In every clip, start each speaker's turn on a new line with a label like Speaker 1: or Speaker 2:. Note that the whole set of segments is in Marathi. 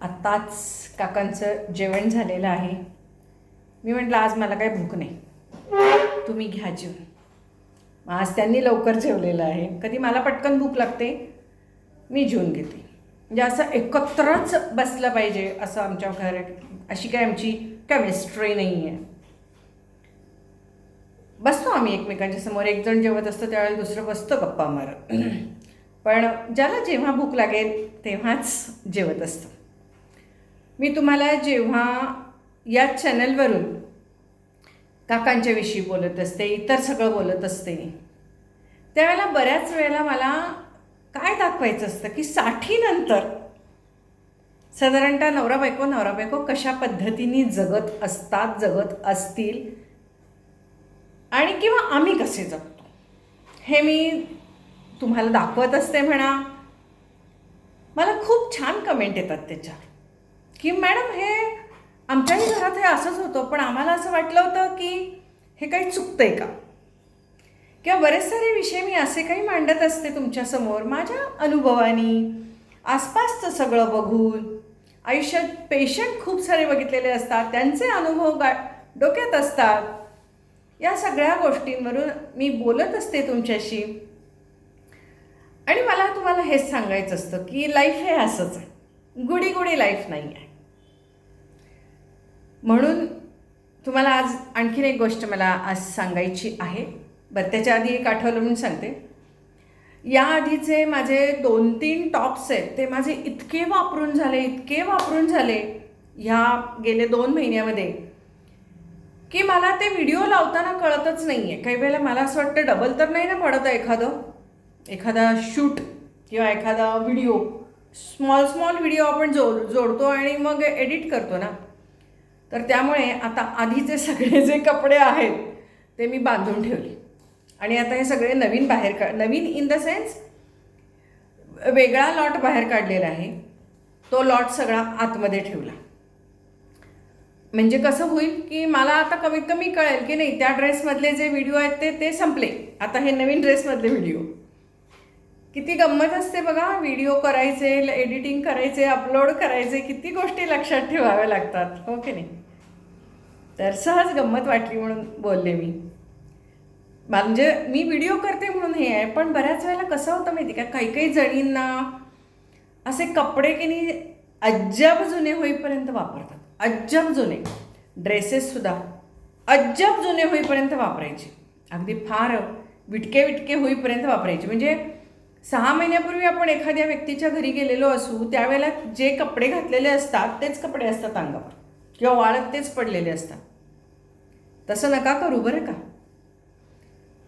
Speaker 1: आत्ताच काकांचं जेवण झालेलं आहे. मी म्हटलं आज मला काही भूक नाही. तुम्ही घ्या जेवण. मग आज त्यांनी लवकर जेवलेलं आहे. कधी मला पटकन भूक लागते मी जेवून घेते. म्हणजे असं एकत्रच बसलं पाहिजे असं आमच्या घर अशी काय आमची केमिस्ट्री नाही आहे बसतो आम्ही एकमेकांच्या समोर. एकजण जेवत असतं त्यावेळेला दुसरं बसतं गप्पा मारत. पण ज्याला जेव्हा भूक लागेल तेव्हाच जेवत असतं. मी तुम्हाला जेव्हा या चॅनलवरून काकांच्याविषयी बोलत असते इतर सगळं बोलत असते त्यावेळेला बऱ्याच वेळेला मला काय दाखवायचं असतं की साठीनंतर साधारणतः नवरा बायको नवरा बायको कशा पद्धतीने जगत असतात जगत असतील आणि किंवा आम्ही कसे जगतो? हे मी तुम्हाला दाखवत असते म्हणा. मला खूप छान कमेंट येतात त्याच्यावर की मॅडम हे आमच्याही घरात हे असंच होतं पण आम्हाला असं वाटलं होतं की हे काही चुकतंय का? किंवा बरेच सारे विषय मी असे काही मांडत असते तुमच्यासमोर माझ्या अनुभवानी आसपासचं सगळं बघून. आयुष्यात पेशंट खूप सारे बघितलेले असतात त्यांचे अनुभव गा डोक्यात असतात. या सगळ्या गोष्टींवरून मी बोलत असते तुमच्याशी. आणि मला तुम्हाला हेच सांगायचं असतं की लाईफ हे असंच आहे. गुडी गुडी लाईफ नाही आहे म्हणून तुम्हाला आज आणखीन एक गोष्ट मला आज सांगायची आहे. बरं त्याच्या आधी एक आठवलं म्हणून सांगते. या आधीचे माझे दोन तीन टॉप्स आहेत ते माझे इतके वापरून झाले इतके वापरून झाले ह्या गेले दोन महिन्यामध्ये की मला ते व्हिडिओ लावताना कळतच नाही आहे काही वेळेला मला असं वाटतं डबल तर नाही ना पडत एखादं. एखादा शूट किंवा एखादा व्हिडिओ. स्मॉल स्मॉल व्हिडिओ आपण जोड जोडतो आणि मग एडिट करतो ना. तर त्यामुळे आता आधीचे सगळे जे कपडे आहेत ते मी बांधून ठेवले. आणि आता हे सगळे नवीन बाहेर का नवीन इन द सेन्स वेगळा लॉट बाहेर काढलेला आहे. तो लॉट सगळा आतमध्ये ठेवला. म्हणजे कसं होईल की मला आता कमीत कमी कळेल की नाही त्या ड्रेसमधले जे व्हिडिओ आहेत ते ते संपले. आता हे नवीन ड्रेसमधले व्हिडिओ किती गंमत असते बघा. व्हिडिओ करायचे एडिटिंग करायचे अपलोड करायचे किती गोष्टी लक्षात ठेवाव्या लागतात. हो की नाही? तर सहज गंमत वाटली म्हणून बोलले मी. म्हणजे मी व्हिडिओ करते म्हणून हे आहे पण बऱ्याच वेळेला कसं होतं माहिती का? काही काही जणींना असे कपडे की नाही अज्जब जुने होईपर्यंत वापरतात. अज्जब जुने. ड्रेसेससुद्धा अज्जब जुने होईपर्यंत वापरायचे. अगदी फार विटके विटके होईपर्यंत वापरायचे. म्हणजे सहा महिन्यापूर्वी आपण एखाद्या व्यक्तीच्या घरी गेलेलो असू त्यावेळेला जे कपडे घातलेले असतात तेच कपडे असतात अंगावर. किंवा वाळत तेच पडलेले असतात. तसं नका करू बरं का?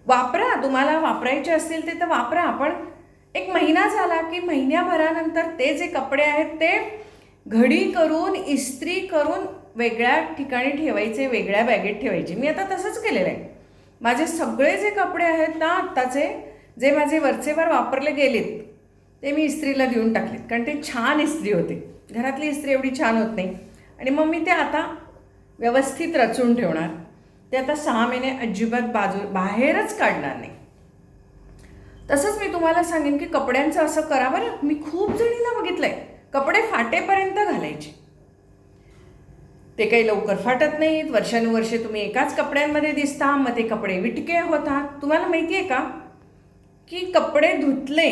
Speaker 1: वापरा तुम्हाला वापरायचे असतील ते तर वापरा. पण एक महिना झाला की महिन्याभरानंतर ते जे कपडे आहेत ते घडी करून इस्त्री करून वेगळ्या ठिकाणी ठेवायचे वेगळ्या बॅगेत ठेवायचे. मी आता तसंच केलेलं आहे. माझे सगळे जे कपडे आहेत ना आत्ताचे जे माझे वरचेवर वापरले गेलेत ते मी इस्त्रीला देऊन टाकलेत. कारण ते छान इस्त्री होते. घरातली इस्त्री एवढी छान होत नाही. आणि मग मी ते आता व्यवस्थित रचून ठेवणार. ते आता सहा महिने अजिबात बाजू बाहेरच काढणार नाही. तसंच मी तुम्हाला सांगेन की कपड्यांचं असं करा बरं. मी खूप जणींना बघितलं आहे कपडे फाटेपर्यंत घालायचे. ते काही लवकर फाटत नाहीत. वर्षानुवर्षे तुम्ही एकाच कपड्यांमध्ये दिसता. मग ते कपडे विटके होतात. तुम्हाला माहिती आहे का? की कपडे धुतले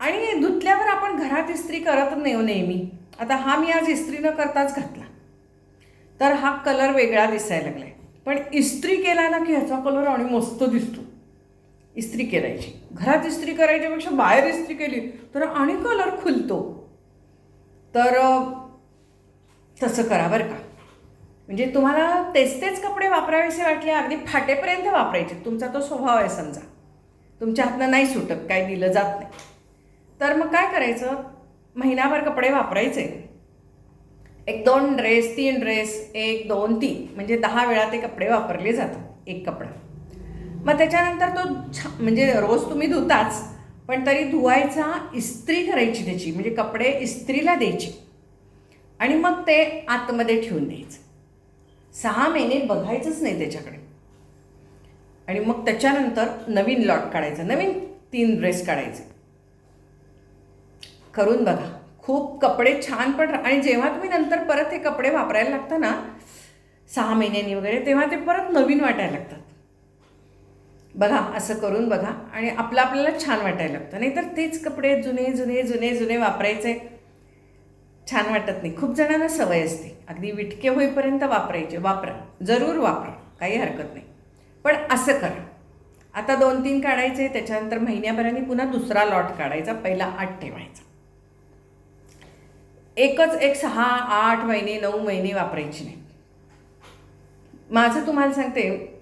Speaker 1: आणि धुतल्यावर आपण घरात इस्त्री करत नाही नेहमी. आता हा मी आज इस्त्री न करताच घातला. तर हा कलर वेगळा दिसायला लागला आहे पण इस्त्री केला ना की ह्याचा कलर आणि मस्त दिसतो. इस्त्री करायची. घरात इस्त्री करायच्यापेक्षा बाहेर इस्त्री केली तर आणि कलर खुलतो. तर तसं करा बरं का. म्हणजे तुम्हाला तेच तेच कपडे वापरावेसे वाटले अगदी फाटेपर्यंत वापरायचे. तुमचा तो स्वभाव आहे समजा. तुमच्या हातनं नाही सुटत काय दिलं जात नाही. तर मग काय करायचं? महिनाभर कपडे वापरायचे. एक दोन ड्रेस तीन ड्रेस एक दोन तीन. म्हणजे दहा वेळा ते कपडे वापरले जातात एक कपडा. मग त्याच्यानंतर तो छा म्हणजे रोज तुम्ही धुताच पण तरी धुवायचा इस्त्री करायची त्याची म्हणजे कपडे इस्त्रीला द्यायची. आणि मग ते आतमध्ये ठेवून द्यायचं. सहा महिने बघायचंच नाही त्याच्याकडे. आणि मग त्याच्यानंतर नवीन लॉट काढायचं नवीन तीन ड्रेस काढायचे. करून बघा. खूप कपडे छान पण आणि जेव्हा तुम्ही नंतर परत हे कपडे वापरायला लागता ना सहा महिन्यांनी वगैरे तेव्हा ते परत नवीन वाटायला लागतात. बघा असं करून बघा. आणि आपलं आपल्याला छान वाटायला लागतं. नाहीतर तेच कपडे जुने जुने जुने जुने वापरायचे. छान वाटत नाही. खूप जणांना सवय असते. अगदी विटके होईपर्यंत वापरायचे. वापरा. जरूर वापरा. काही हरकत नाही. पण असं करा. आता दोन तीन काढायचे त्याच्यानंतर महिन्याभराने पुन्हा दुसरा लॉट काढायचा पहिला आठ ठेवायचा. एकच एक सहा आठ महिने नऊ महिने वापरायची नाही. माझं तुम्हाला सांगते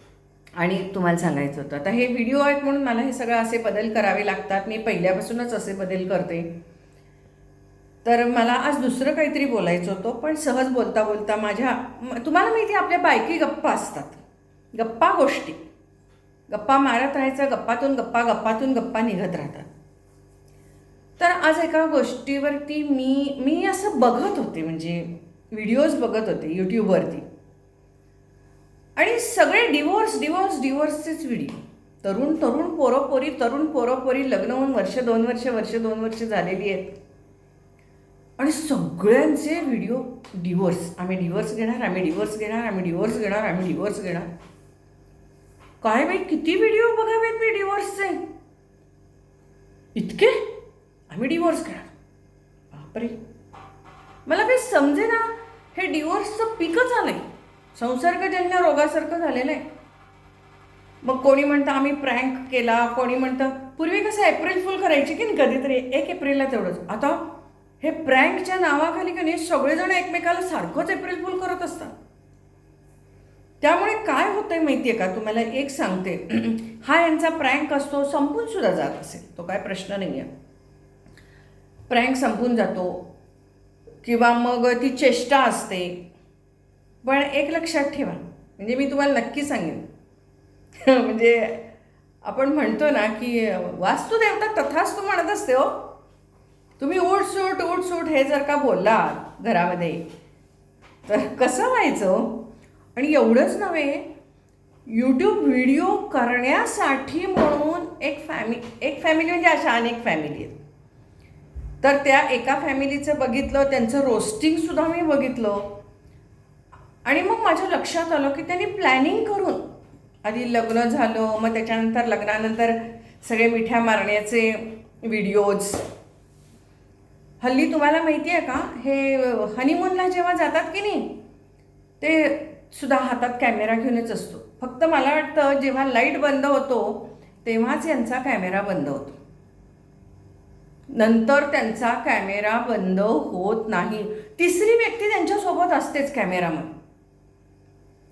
Speaker 1: आणि तुम्हाला सांगायचं होतं. आता हे व्हिडिओ आहेत म्हणून मला हे सगळं असे बदल करावे लागतात. मी पहिल्यापासूनच असे बदल करते. तर मला आज दुसरं काहीतरी बोलायचं होतं पण सहज बोलता बोलता माझ्या तुम्हाला माहिती आपल्या बायकी गप्पा असतात. गप्पा गोष्टी. गप्पा मारत राहायचं गप्पातून गप्पा गप्पातून गप्पा निघत राहतात. तर आज एका गोष्टीवरती मी मी असं बघत होते म्हणजे व्हिडिओज बघत होते यूट्यूबवरती. आणि सगळे डिवोर्स डिवोर्स डिवोर्सचेच व्हिडिओ. तरुण तरुण पोरोपोरी तरुण पोरोपोरी लग्न होऊन वर्ष दोन वर्ष वर्ष दोन वर्ष झालेली आहेत. आणि सगळ्यांचे व्हिडिओ डिवोर्स. आम्ही डिवोर्स घेणार आम्ही डिवोर्स घेणार आम्ही डिवोर्स घेणार आम्ही डिवोर्स घेणार. काय बाई किती व्हिडिओ बघावेत मी डिवोर्सचे इतके? आम्ही डिवोर्स करा बापरे. मला काही समजे ना हे डिवोर्सचं आलं आलंय. संसर्गजन्य रोगासारखं झालेलं आहे. मग कोणी म्हणतं आम्ही प्रँक केला कोणी म्हणतं पूर्वी कसं एप्रिल फुल करायची की नाही कधीतरी? एक एप्रिलला तेवढंच. आता हे प्रँकच्या नावाखाली का नाही सगळेजण एकमेकाला सारखंच एप्रिल फुल करत असतात. त्यामुळे काय होतंय माहिती आहे का? तुम्हाला एक सांगते. हा यांचा प्रँक असतो संपून सुद्धा जात असेल. तो काय प्रश्न नाही आहे प्रँक संपून जातो. किंवा मग ती चेष्टा असते. पण एक लक्षात ठेवा. म्हणजे मी तुम्हाला नक्की सांगेन. म्हणजे आपण म्हणतो ना की वास्तू देवता तथाच तू म्हणत असते हो. तुम्ही उठसूट सूट सूट हे जर का बोललात घरामध्ये तर कसं व्हायचं हो? आणि एवढंच नव्हे यूट्यूब व्हिडिओ करण्यासाठी म्हणून एक फॅमि एक फॅमिली म्हणजे अशा अनेक फॅमिली आहेत. तर त्या एका फॅमिलीचं बघितलं त्यांचं रोस्टिंगसुद्धा मी बघितलं. आणि मग माझ्या लक्षात आलं की त्यांनी प्लॅनिंग करून आधी लग्न झालं मग त्याच्यानंतर लग्नानंतर सगळे मिठ्या मारण्याचे व्हिडिओज हल्ली तुम्हाला माहिती आहे का हे हनीमूनला जेव्हा जातात की नाही ते सुद्धा हातात कॅमेरा घेऊनच असतो. फक्त मला वाटतं जेव्हा लाइट बंद होतो तेव्हाच यांचा कॅमेरा बंद होतो. नंतर त्यांचा कॅमेरा बंद होत नाही. तिसरी व्यक्ती त्यांच्यासोबत असतेच कॅमेरामध्ये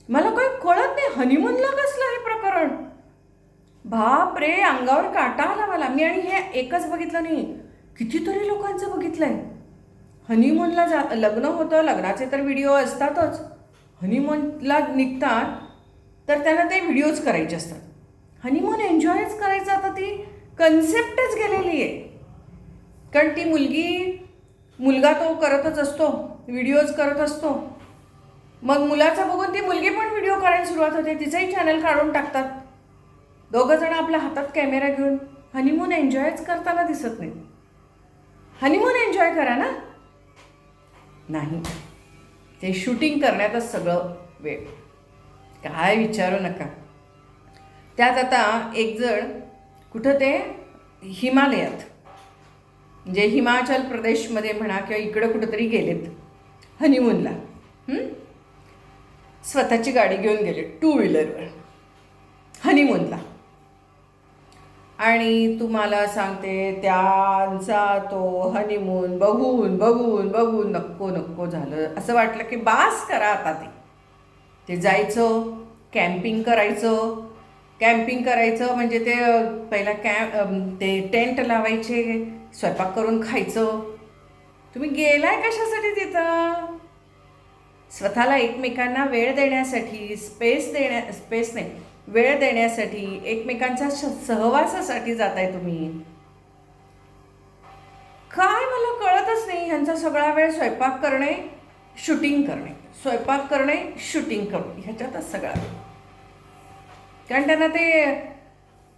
Speaker 1: मला काही कळत नाही हनीमूनला कसलं हे प्रकरण? बाप रे अंगावर काटा आला मला मी आणि हे एकच बघितलं नाही. कितीतरी लोकांचं बघितलंय. हनीमूनला जा लग्न होतं लग्नाचे तर व्हिडिओ असतातच. हनीमूनला निघतात तर त्यांना ते व्हिडिओज करायचे असतात. हनीमून एन्जॉयच करायचं आता ती कन्सेप्टच गेलेली आहे. कारण ती मुलगी मुलगा तो करतच असतो व्हिडिओज करत असतो. मग मुलाचा बघून ती मुलगी पण व्हिडिओ करायला सुरुवात होते तिचंही चॅनल काढून टाकतात. दोघं जण आपल्या हातात कॅमेरा घेऊन हनीमून एन्जॉयच करताना दिसत नाही हनीमून एन्जॉय करा ना? नाही. हे शूटिंग करण्यातच सगळं वेळ. काय विचारू नका. त्यात आता एक जण कुठं ते हिमालयात. म्हणजे हिमाचल प्रदेशमध्ये म्हणा किंवा इकडं कुठंतरी गेलेत. हनीमूनला स्वतःची गाडी घेऊन गेले टू व्हीलरवर हनीमूनला आणि तुम्हाला सांगते त्यांचा तो हनीमून बघून बघून बघून नक्को नक्को झालं. असं वाटलं की बास करा आता ते. ते जायचं कॅम्पिंग करायचं. कॅम्पिंग करायचं म्हणजे ते पहिला कॅम्प ते टेंट लावायचे स्वयंपाक करून खायचं. तुम्ही गेलाय कशासाठी तिथं? स्वतःला एकमेकांना वेळ देण्यासाठी स्पेस देण्या स्पेस नाही. वेळ देण्यासाठी एकमेकांच्या सहवासासाठी जाताय तुम्ही. काय मला कळतच नाही ह्यांचा सगळा वेळ स्वयंपाक करणे शूटिंग करणे. स्वयंपाक करणे शूटिंग करणे ह्याच्यातच सगळा वेळ. कारण त्यांना ते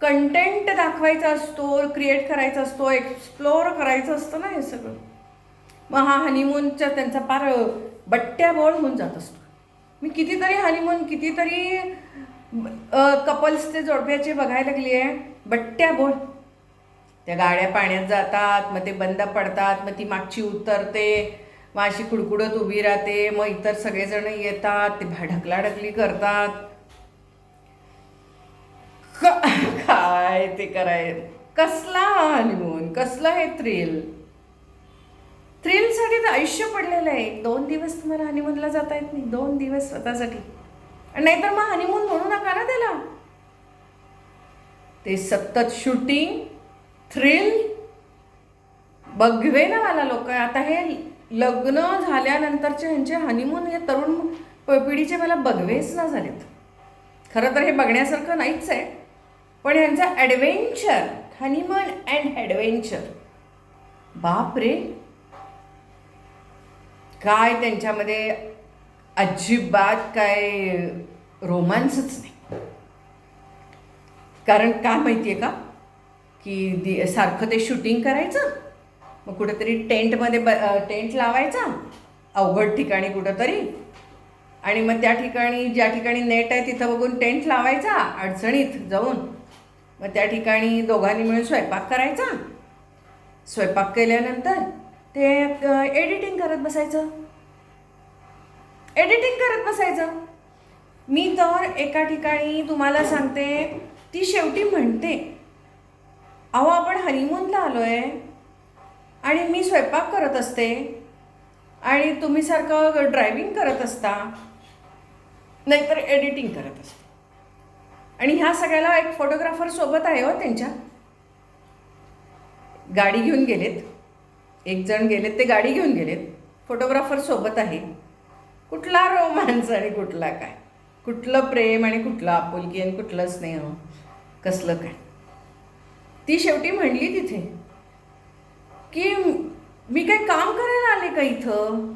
Speaker 1: कंटेंट दाखवायचा असतो क्रिएट करायचा असतो एक्सप्लोअर करायचं असतं ना हे सगळं. मग हा हनीमूनचा त्यांचा फार बट्ट्या बोळ होऊन जात असतो. मी कितीतरी हनीमून कितीतरी कपल्स ते जोडप्याचे बघायला लागली आहे. बट्ट्या बोल त्या गाड्या पाण्यात जातात मग ते बंद पडतात मग ती मागची उतरते मग अशी कुडकुडत उभी राहते मग इतर सगळेजण येतात ते भा- ढकलाढकली करतात काय ते कराय कसला हनीमून कसला हे थ्रिल थ्रिलसाठी तर आयुष्य पडलेलं आहे. दोन दिवस तुम्हाला हनीमूनला जाता येत नाही. दोन दिवस स्वतःसाठी. नाहीतर मग हनीमून म्हणू नका ना त्याला. ते सतत शूटिंग थ्रिल बघवे ना मला लोक. आता हे लग्न झाल्यानंतरचे ह्यांचे हनीमून हे तरुण पिढीचे मला बघवेच ना झालेत. खरं तर हे बघण्यासारखं नाहीच आहे. पण ह्यांचा ॲडव्हेंचर हनीमून अँड ॲडव्हेंचर बाप रे काय त्यांच्यामध्ये अजिबात काय रोमांसच नाही. कारण काय माहिती आहे का? की दि सारखं ते शूटिंग करायचं मग कुठंतरी टेंटमध्ये ब टेंट लावायचा अवघड ठिकाणी कुठंतरी आणि मग त्या ठिकाणी ज्या ठिकाणी नेट आहे तिथं बघून टेंट लावायचा अडचणीत जाऊन मग त्या ठिकाणी दोघांनी मिळून स्वयंपाक करायचा. स्वयंपाक केल्यानंतर ते एडिटिंग करत बसायचं. एडिटिंग करत बसायचं. मी तर एका ठिकाणी तुम्हाला सांगते ती शेवटी म्हणते अहो आपण हनीमूनला आलो आहे आणि मी स्वयंपाक करत असते आणि तुम्ही सारखं ड्रायव्हिंग करत असता नाहीतर एडिटिंग करत असते. आणि ह्या सगळ्याला एक फोटोग्राफर सोबत आहे हो त्यांच्या. गाडी घेऊन गेलेत. एक जण गेलेत ते गाडी घेऊन गेलेत. फोटोग्राफर सोबत आहे. कुठला रोमांस आणि कुठला काय? कुठलं प्रेम आणि कुठलं आपुलकी आणि कुठलं स्नेह? कसलं काय? ती शेवटी म्हणली तिथे की मी काही काम करायला आले का इथं?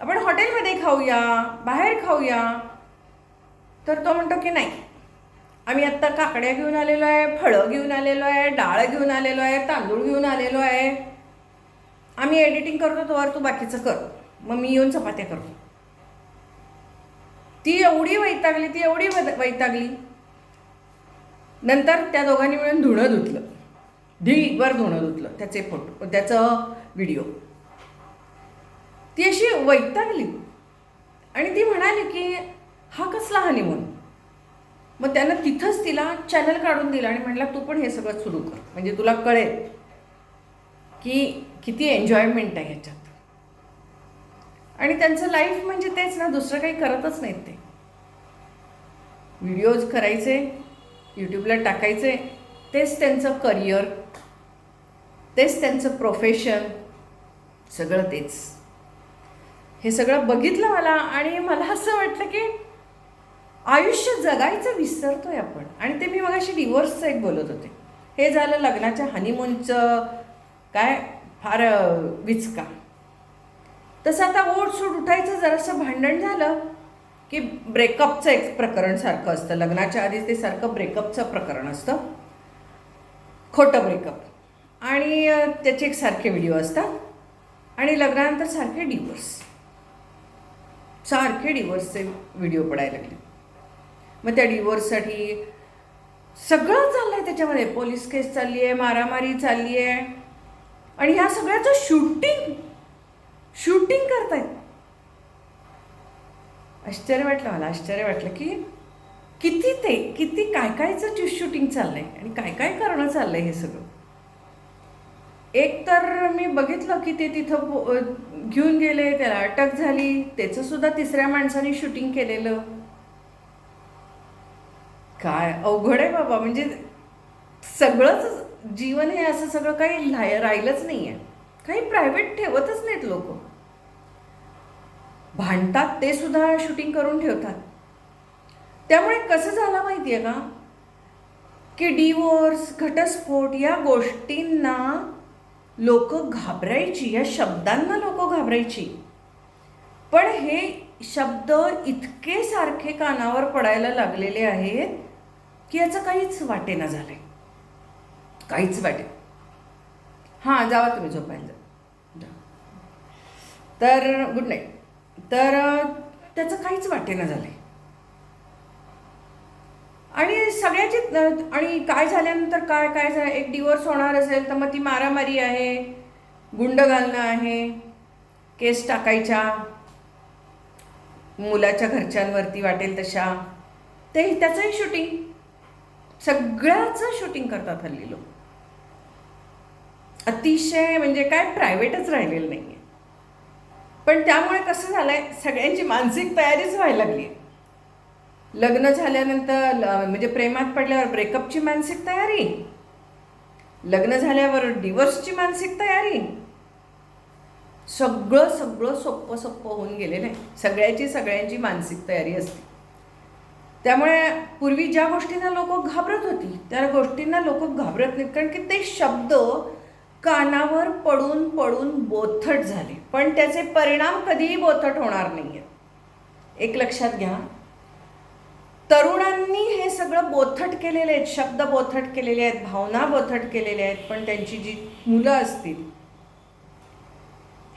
Speaker 1: आपण हॉटेलमध्ये खाऊया बाहेर खाऊया. तर तो म्हणतो की नाही. आम्ही आत्ता काकड्या घेऊन आलेलो आहे फळं घेऊन आलेलो आहे डाळ घेऊन आलेलो आहे तांदूळ घेऊन आलेलो आहे. आम्ही एडिटिंग करतो तोवर तू बाकीचं कर. मग मी येऊन चपात्या करतो. ती एवढी वैतागली ती एवढी वैतागली. नंतर त्या दोघांनी मिळून धुणं धुतलं. ढीवर धुणं धुतलं त्याचे फोटो त्याचं व्हिडिओ ती अशी वैतागली. आणि ती म्हणाली की हा कसला हनीमून मग त्यानं तिथंच तिला चॅनल काढून दिलं आणि म्हटलं तू पण हे सगळं सुरू कर. म्हणजे तुला कळेल की किती एन्जॉयमेंट आहे ह्याच्यात. आणि त्यांचं लाईफ म्हणजे तेच ना दुसरं काही करतच नाहीत ते. व्हिडिओज करायचे यूट्यूबला टाकायचे तेच त्यांचं करिअर तेच त्यांचं प्रोफेशन सगळं तेच. हे सगळं बघितलं मला आणि मला असं वाटलं की आयुष्य जगायचं विसरतोय आपण. आणि ते मी मगाशी डिवोर्सचं एक बोलत होते. हे झालं लग्नाच्या हनीमूनचं काय? फार विचका. तसं आता ओढ सूट उठायचं जरासं भांडण झालं. की ब्रेकअपचं एक प्रकरण सारखं असतं. लग्नाच्या आधी ते सारखं ब्रेकअपचं प्रकरण असतं. खोटं ब्रेकअप आणि त्याचे एक सारखे व्हिडिओ असतात. आणि लग्नानंतर सारखे डिवोर्स सारखे डिवोर्सचे व्हिडिओ पडायला लागले. मग त्या डिवोर्ससाठी सगळं चाललं आहे त्याच्यामध्ये. पोलीस केस चालली आहे मारामारी चालली आहे आणि ह्या सगळ्याचं शूटिंग शूटिंग करतायत. आश्चर्य वाटलं मला आश्चर्य वाटलं की किती ते किती काय कायचं शूटिंग चाललंय आणि काय काय करणं चाललंय हे सगळं? एक तर मी बघितलं की ते तिथं घेऊन गेले त्याला अटक झाली त्याचं सुद्धा तिसऱ्या माणसाने शूटिंग केलेलं. काय अवघड आहे बाबा म्हणजे सगळंच जीवन हे असं सगळं काही राहिलंच नाही आहे काही प्रायव्हेट ठेवतच नाहीत लोक. भांडतात ते सुद्धा शूटिंग करून ठेवतात. त्यामुळे कसं झालं माहिती आहे का? की डिवोर्स घटस्फोट या गोष्टींना लोक घाबरायची या शब्दांना लोक घाबरायची. पण हे शब्द इतके सारखे कानावर पडायला लागलेले आहेत की याचं काहीच वाटेना आहे काहीच वाटे. हां जावा तुम्ही झोपायला. जा. तर गुड नाईट तर त्याचं काहीच वाटेना झालंय. आणि सगळ्याची आणि काय झाल्यानंतर काय काय झालं एक डिवोर्स होणार असेल तर मग ती मारामारी आहे गुंड घालणं आहे केस टाकायच्या मुलाच्या घरच्यांवरती वाटेल तशा ते त्याचंही शूटिंग सगळ्याचं शूटिंग करतात हल्ली लोक. अतिशय म्हणजे काय प्रायव्हेटच राहिलेलं नाही पण त्यामुळे कसं झालंय सगळ्यांची मानसिक तयारीच व्हायला लागली लग्न झाल्यानंतर म्हणजे प्रेमात पडल्यावर ब्रेकअपची मानसिक तयारी लग्न झाल्यावर डिवोर्सची मानसिक तयारी सगळं सगळं सोप्पं सोप्पं होऊन गेलेलं आहे. सगळ्याची सगळ्यांची मानसिक तयारी असते. त्यामुळे पूर्वी ज्या गोष्टींना लोक घाबरत होती त्या गोष्टींना लोक घाबरत नाहीत. कारण की ते शब्द कानावर पडून पडून बोथट झाले. पण त्याचे परिणाम कधीही बोथट होणार नाही एक लक्षात घ्या. तरुणांनी हे सगळं बोथट केलेले आहेत शब्द बोथट केलेले आहेत भावना बोथट केलेल्या आहेत पण त्यांची जी मुलं असतील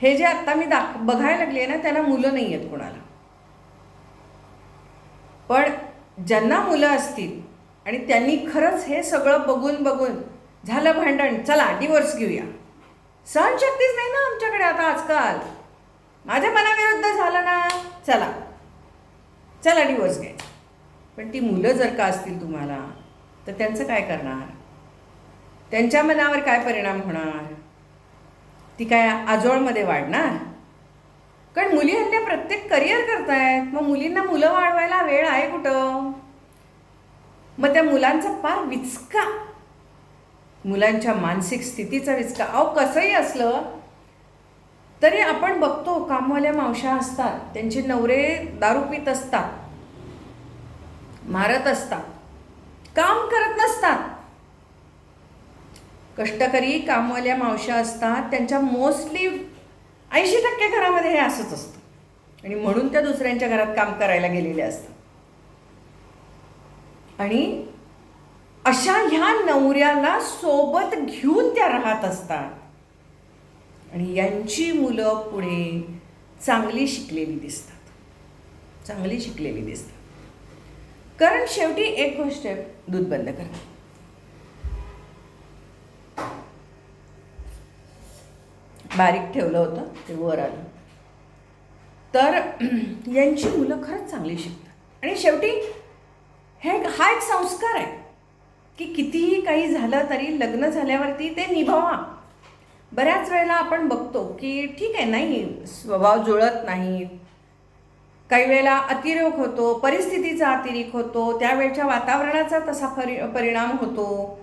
Speaker 1: हे जे आत्ता मी दाख बघायला लागली आहे ना त्यांना मुलं नाही आहेत कोणाला. पण ज्यांना मुलं असतील आणि त्यांनी खरंच हे सगळं बघून बघून झालं भांडण चला डिवोर्स घेऊया. सहनशक्तीच नाही ना आमच्याकडे आता आजकाल. माझ्या मनाविरुद्ध झालं ना चला. चला डिवोर्स घ्यायचा पण ती मुलं जर का असतील तुम्हाला तर त्यांचं काय करणार? त्यांच्या मनावर काय परिणाम होणार? ती काय आजोळमध्ये वाढणार? कारण मुली हल्ल्या प्रत्येक करिअर करतायत. मग मुलींना मुलं वाढवायला वेळ आहे कुठं? मग त्या मुलांचा पार विचका. मुलांच्या मानसिक स्थितीचा विचका. अहो कसंही असलं तरी आपण बघतो कामवाल्या मावशा असतात. त्यांचे नवरे दारू पित असतात. मारत असतात. काम करत नसतात. कष्टकरी कामवाल्या मावशा असतात. त्यांच्या मोस्टली ऐंशी टक्के घरामध्ये हे असंच असतं. आणि म्हणून त्या दुसऱ्यांच्या घरात काम करायला गेलेल्या असतात. आणि अशा ह्या नवऱ्याला सोबत घेऊन त्या राहत असतात. आणि यांची मुलं पुढे चांगली शिकलेली दिसतात. चांगली शिकलेली दिसतात. कारण शेवटी एक गोष्ट आहे दूध बंद करा. बारीक ठेवलं होतं ते वर आलं. तर यांची मुलं खरंच चांगली शिकतात. आणि शेवटी हे हा एक संस्कार आहे. की कितीही काही झालं तरी लग्न झाल्यावरती ते निभावा. बऱ्याच वेळेला आपण बघतो की ठीक आहे नाही स्वभाव जुळत नाहीत काही वेळेला अतिरेक होतो परिस्थितीचा अतिरेक होतो त्यावेळच्या वातावरणाचा तसा परि परिणाम होतो.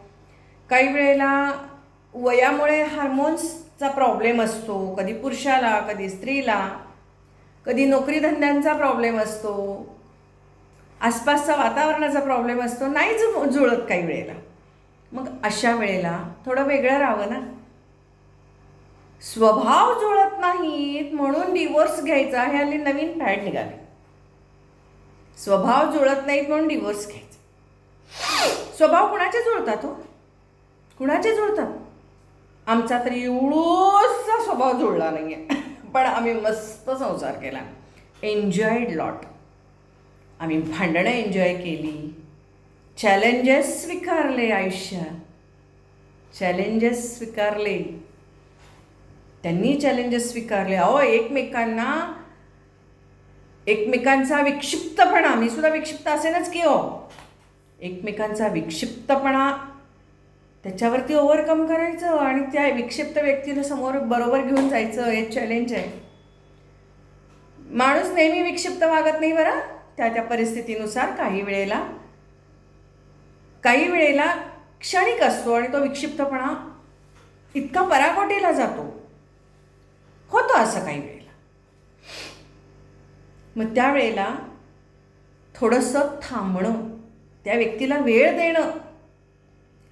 Speaker 1: काही वेळेला वयामुळे हार्मोन्सचा प्रॉब्लेम असतो कधी पुरुषाला कधी स्त्रीला कधी नोकरीधंद्यांचा प्रॉब्लेम असतो. आसपासचा वातावरणाचा प्रॉब्लेम असतो नाही जु जुळत काही वेळेला. मग अशा वेळेला थोडं वेगळं राहावं ना. स्वभाव जुळत नाहीत म्हणून डिवोर्स घ्यायचा हे हल्ली नवीन फॅड निघाले. स्वभाव जुळत नाहीत म्हणून डिवोर्स घ्यायचा. स्वभाव कुणाचे जुळतात हो? कुणाचे जुळतात? आमचा तरी एवढोसा स्वभाव जुळला नाही आहे पण आम्ही मस्त संसार केला. एन्जॉयड लॉट आम्ही भांडणं एन्जॉय केली. चॅलेंजेस स्वीकारले आयुष्यात. चॅलेंजेस स्वीकारले. त्यांनी चॅलेंजेस स्वीकारले. अहो एकमेकांना एकमेकांचा विक्षिप्तपणा मी सुद्धा विक्षिप्त असेनच की हो. एकमेकांचा विक्षिप्तपणा त्याच्यावरती ओव्हरकम करायचं आणि त्या विक्षिप्त व्यक्तीला समोर बरोबर घेऊन जायचं हे चॅलेंज आहे. माणूस नेहमी विक्षिप्त वागत नाही बरं? त्या त्या परिस्थितीनुसार काही वेळेला काही वेळेला क्षणिक असतो आणि तो विक्षिप्तपणा इतका पराकोटीला जातो. होतं असं काही वेळेला. मग त्यावेळेला थोडंसं थांबणं त्या व्यक्तीला वेळ देणं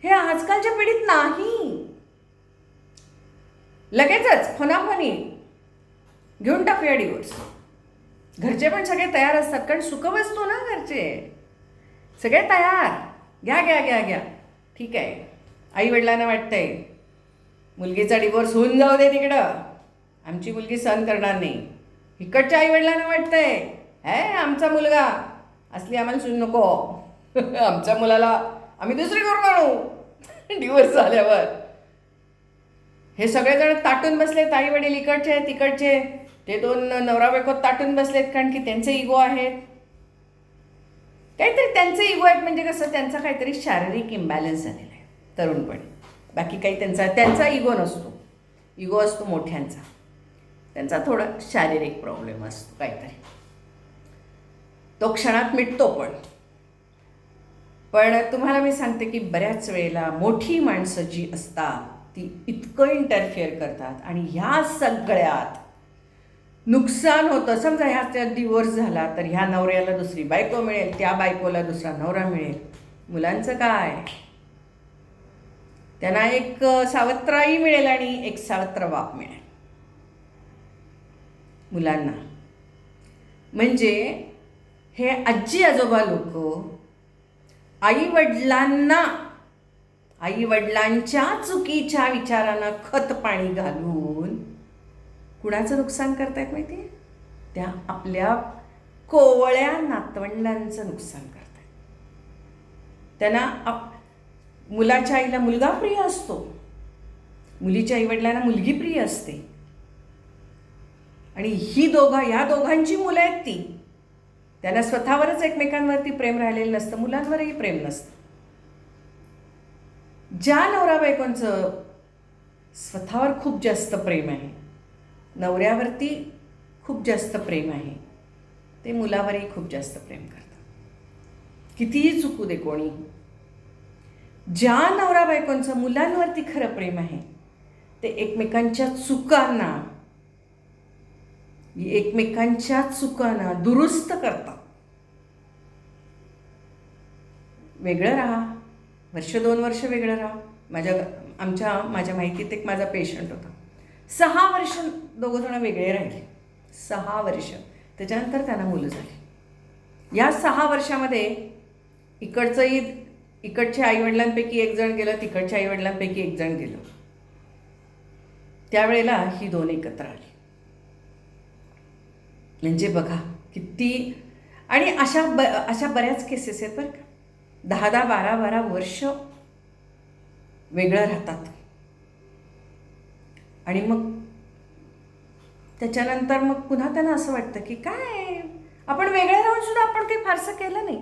Speaker 1: हे आजकालच्या पिढीत नाही. लगेचच फनाफनी घेऊन टाकूया डिवोर्स घरचे पण सगळे तयार असतात कारण सुखवस्तू ना घरचे. सगळे तयार. घ्या घ्या घ्या घ्या. ठीक आहे. आई वडिलांना वाटतंय मुलगीचा डिवोर्स होऊन जाऊ दे तिकडं. आमची मुलगी सहन करणार नाही. इकडच्या आईवडिलांना वाटतंय है आमचा मुलगा असली आम्हाला सुन नको. आमच्या मुलाला आम्ही दुसरी करून आणू. डिवोर्स झाल्यावर. हे सगळेजण ताटून बसले ताई वडील इकडचे तिकडचे. ते दोन नवरा बायको ताटून बसलेत कारण की त्यांचे इगो आहेत काहीतरी त्यांचे इगो आहेत म्हणजे कसं त्यांचा काहीतरी शारीरिक इम्बॅलन्स झालेला आहे तरुणपणी. बाकी काही त्यांचा त्यांचा इगो नसतो. इगो असतो मोठ्यांचा. त्यांचा थोडा शारीरिक प्रॉब्लेम असतो काहीतरी. तो क्षणात मिटतो पण. पण तुम्हाला मी सांगते की बऱ्याच वेळेला मोठी माणसं जी असतात ती इतकं इंटरफिअर करतात आणि ह्या सगळ्यात नुकसान होतं. समजा ह्याचा डिवोर्स झाला तर ह्या नवऱ्याला दुसरी बायको मिळेल त्या बायकोला दुसरा नवरा मिळेल. मुलांचं काय? त्यांना एक सावत्र आई मिळेल आणि एक सावत्र बाप मिळेल. मुलांना. म्हणजे हे आजी आजोबा लोक आई वडिलांना आई वडिलांच्या चुकीच्या विचारांना खत पाणी घालून कुणाचं नुकसान करतायत माहिती आहे? त्या आपल्या कोवळ्या नातवंडांचं नुकसान करतायत. त्यांना आप मुलाच्या आईला मुलगा प्रिय असतो. मुलीच्या आईवडिलांना मुलगी प्रिय असते. आणि ही दोघा या दोघांची मुलं आहेत ती. त्यांना स्वतःवरच एकमेकांवरती प्रेम राहिलेलं नसतं मुलांवरही प्रेम नसतं. ज्या नवरा बायकोंचं स्वतःवर खूप जास्त प्रेम आहे नवऱ्यावरती खूप जास्त प्रेम आहे. ते मुलावरही खूप जास्त प्रेम करतात. कितीही चुकू दे कोणी. ज्या नवरा बायकोंचं मुलांवरती खरं प्रेम आहे ते एकमेकांच्या चुकांना एकमेकांच्या चुकांना दुरुस्त करतात. वेगळं राहा. वर्ष दोन वर्ष वेगळं राहा. माझ्या आमच्या माझ्या माहितीत एक माझा पेशंट होता. सहा वर्ष दोघं जण वेगळे राहिले. सहा वर्ष. त्याच्यानंतर त्यांना मुलं झाली. या सहा वर्षामध्ये इकडचंही इकडच्या आईवडिलांपैकी एक जण गेलं तिकडच्या आईवडिलांपैकी एक जण गेलं. त्यावेळेला ही दोन एकत्र आली. म्हणजे बघा किती आणि अशा ब अशा बऱ्याच केसेस आहेत बरं का. दहा दहा बारा बारा वर्ष वेगळं राहतात. आणि मग त्याच्यानंतर मग पुन्हा त्यांना असं वाटतं की काय? आपण वेगळं राहून सुद्धा आपण काही फारसं केलं नाही.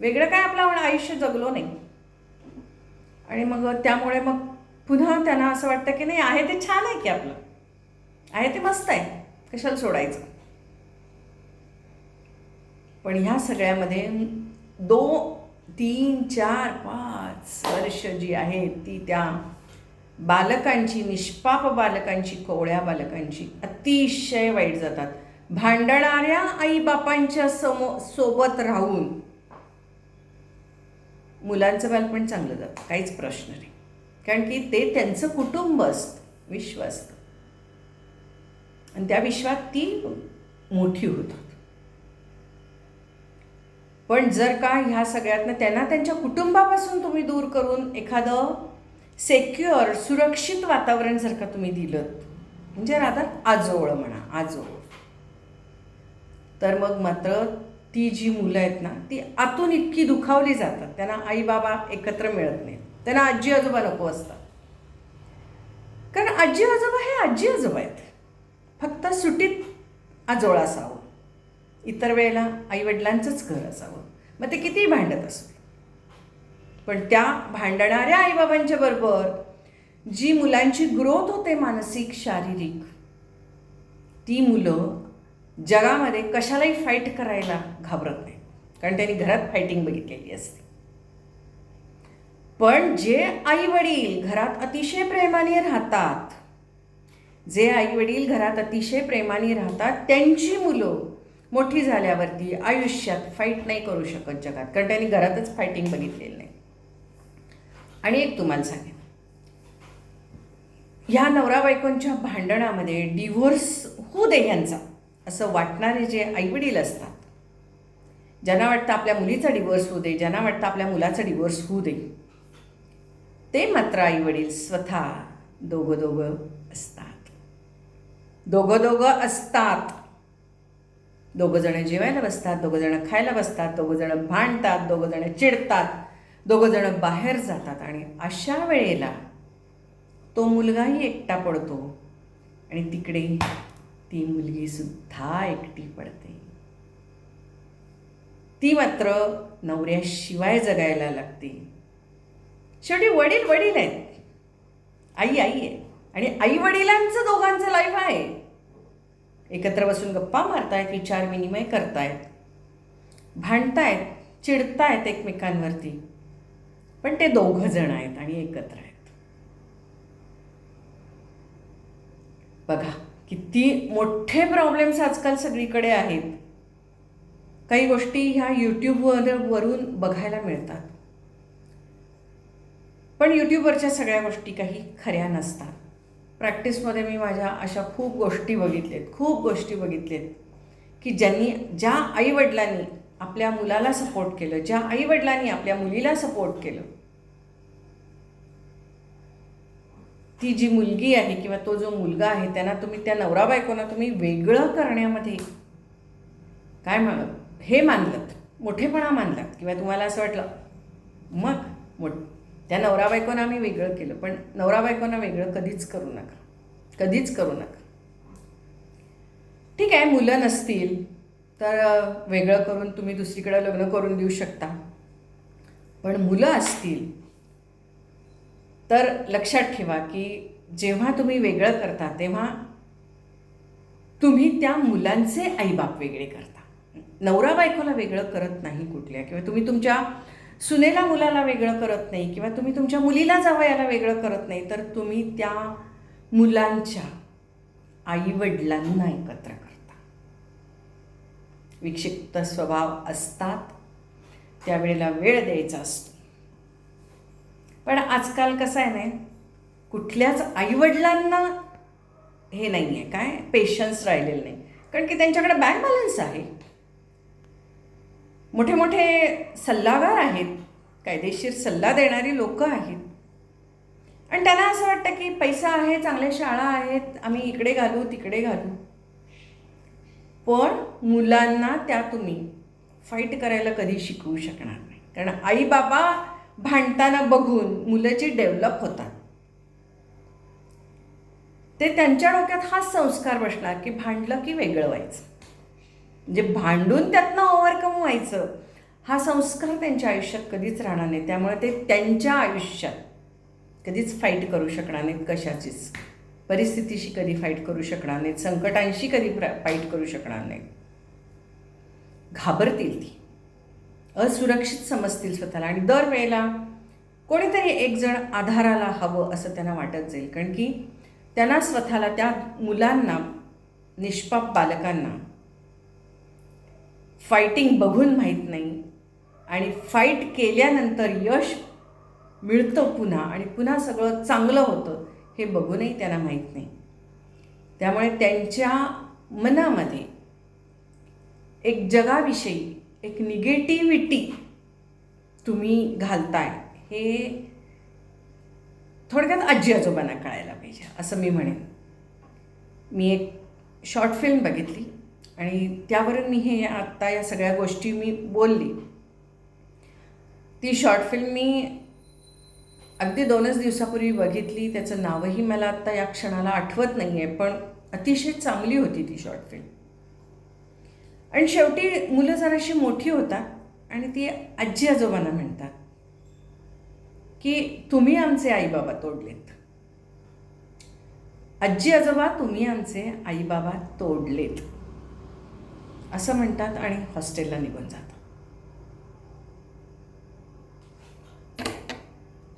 Speaker 1: वेगळं काय आपलं आपण आयुष्य जगलो नाही. आणि मग त्यामुळे मग पुन्हा त्यांना असं वाटतं की नाही आहे ते छान आहे की आपलं? आहे ते मस्त आहे. कशाला सोडायचं? पण ह्या सगळ्यामध्ये दो तीन चार पाच वर्ष जी आहेत ती त्या बालकांची निष्पाप बालकांची कोवळ्या बालकांची अतिशय वाईट जातात. भांडणाऱ्या आईबापांच्या समो सोबत राहून मुलांचं बालपण चांगलं जातं. काहीच प्रश्न नाही. कारण की ते त्यांचं कुटुंब असतं. विश्व असतं. आणि त्या विश्वात ती मोठी होतात. पण जर का ह्या सगळ्यातनं त्यांना त्यांच्या कुटुंबापासून तुम्ही दूर करून एखादं सेक्युअर सुरक्षित वातावरण जर का तुम्ही दिलं म्हणजे राधा आजोळ म्हणा आजोळ. तर मग मात्र ती जी मुलं आहेत ना ती आतून इतकी दुखावली जातात. त्यांना आई बाबा एकत्र मिळत नाहीत. त्यांना आजी आजोबा नको असतात. कारण आजी आजोबा हे आजी आजोबा आहेत. फक्त सुटीत आजोळ असावं. इतर वेळेला आईवडिलांचंच घर असावं. मग ते कितीही भांडत असो. पण त्या भांडणाऱ्या आईबाबांच्या बरोबर जी मुलांची ग्रोथ होते मानसिक शारीरिक ती मुलं जगामध्ये कशालाही फाईट करायला घाबरत नाही कारण त्यांनी घरात फायटिंग बघितलेली असते. पण जे आई वडील घरात अतिशय प्रेमाने राहतात जे आई वडील घरात अतिशय प्रेमाने राहतात त्यांची मुलं मोठी झाल्यावरती आयुष्यात फाईट नाही करू शकत जगात. कारण त्यांनी घरातच फायटिंग बघितलेलं नाही. आणि एक तुम्हाला सांगेन. ह्या नवरा बायकोंच्या भांडणामध्ये डिव्होर्स होऊ दे ह्यांचा असं वाटणारे जे आईवडील असतात ज्यांना वाटतं आपल्या मुलीचा डिव्होर्स होऊ दे ज्यांना वाटतं आपल्या मुलाचा डिवोर्स होऊ दे ते मात्र आईवडील स्वतः दोघं दोघं असतात. दोघं दोघं असतात. दोघं जण जेवायला बसतात दोघं जण खायला बसतात दोघं जण भांडतात दोघं जण चिडतात. दोघंजणं बाहेर जातात आणि अशा वेळेला तो मुलगाही एकटा पडतो आणि तिकडे ती मुलगीसुद्धा एकटी पडते. ती मात्र नवऱ्याशिवाय जगायला लागते. शेवटी वडील वडील आहेत. आई आई आहे आणि आई वडिलांचं दोघांचं लाईफ आहे. एकत्र बसून गप्पा मारतायत विचार विनिमय करतायत. भांडतायत चिडतायत एकमेकांवरती. पण ते दोघं जण आहेत आणि एकत्र आहेत. बघा किती मोठे प्रॉब्लेम्स आजकाल सगळीकडे आहेत. काही गोष्टी ह्या यूट्यूबवर वरून बघायला मिळतात. पण यूट्यूबवरच्या सगळ्या गोष्टी काही खऱ्या नसतात. प्रॅक्टिसमध्ये मी माझ्या अशा खूप गोष्टी बघितलेत खूप गोष्टी बघितलेत की ज्यांनी ज्या आईवडिलांनी आपल्या मुलाला सपोर्ट केलं. ज्या आईवडिलांनी आपल्या मुलीला सपोर्ट केलं. ती जी मुलगी आहे किंवा तो जो मुलगा आहे त्यांना तुम्ही त्या नवरा बायकोना तुम्ही वेगळं करण्यामध्ये काय म्हण हे मानलं मोठेपणा मानलात. किंवा तुम्हाला असं वाटलं मग मोठ त्या नवरा बायकोना आम्ही वेगळं केलं. पण नवरा बायकोना वेगळं कधीच करू नका. कधीच करू नका. ठीक आहे मुलं नसतील तर वेगळं करून तुम्ही दुसरीकडे लग्न करून देऊ शकता. पण मुलं असतील तर लक्षात ठेवा की जेव्हा तुम्ही वेगळं करता तेव्हा तुम्ही त्या मुलांचे आईबाप वेगळे करता. नवरा बायकोला वेगळं करत नाही कुठल्या किंवा तुम्ही तुमच्या सुनेला मुलाला वेगळं करत नाही किंवा तुम्ही तुमच्या मुलीला जावयाला वेगळं करत नाही तर तुम्ही त्या मुलांच्या आईवडिलांना एकत्र करता विक्षिप्त स्वभाव असतात त्यावेळेला वेळ द्यायचा असतो. पण आजकाल कसं आहे ना कुठल्याच आईवडिलांना हे नाही आहे काय? पेशन्स राहिलेलं नाही. कारण की त्यांच्याकडे बँक बॅलन्स आहे. मोठे मोठे सल्लागार आहेत कायदेशीर सल्ला देणारी लोकं आहेत. आणि त्यांना असं वाटतं की पैसा आहे चांगल्या शाळा आहेत आम्ही इकडे घालू तिकडे घालू. पण मुलांना त्या तुम्ही फाईट करायला कधी शिकवू शकणार नाही. कारण आई बाबा भांडताना बघून मुलं जी डेव्हलप होतात. ते त्यांच्या डोक्यात हाच संस्कार बसणार की भांडलं की वेगळं व्हायचं. म्हणजे भांडून त्यातनं ओव्हरकम व्हायचं हा संस्कार त्यांच्या आयुष्यात कधीच राहणार नाही. त्यामुळे ते त्यांच्या आयुष्यात कधीच फाईट करू शकणार नाहीत कशाचीच. परिस्थितीशी कधी फाईट करू शकणार नाहीत संकटांशी कधी फाईट करू शकणार नाहीत. घाबरतील ती. असुरक्षित समजतील स्वतःला आणि दरवेळेला कोणीतरी एक जण आधाराला हवं असं त्यांना वाटत जाईल. कारण की त्यांना स्वतःला त्या मुलांना निष्पाप बालकांना फायटिंग बघून माहीत नाही आणि फाईट केल्यानंतर यश मिळतं पुन्हा आणि पुन्हा सगळं चांगलं होतं. हे बघूनही त्यांना माहीत नाही. त्यामुळे त्यांच्या मनामध्ये एक जगाविषयी एक निगेटिव्हिटी तुम्ही घालताय हे थोडक्यात आजी आजोबांना कळायला पाहिजे असं मी म्हणेन. मी एक शॉर्ट फिल्म बघितली आणि त्यावरून मी हे आत्ता या सगळ्या गोष्टी मी बोलली. ती शॉर्ट फिल्म मी अगदी दोनच दिवसापूर्वी बघितली त्याचं नावही मला आत्ता या क्षणाला आठवत नाही आहे पण अतिशय चांगली होती ती शॉर्ट फिल्म आणि शेवटी मुलं जराशी मोठी होतात आणि ती आजी आजोबांना म्हणतात की तुम्ही आमचे आईबाबा तोडलेत. आजी आजोबा तुम्ही आमचे आईबाबा तोडलेत. असं म्हणतात आणि हॉस्टेलला निघून जातात.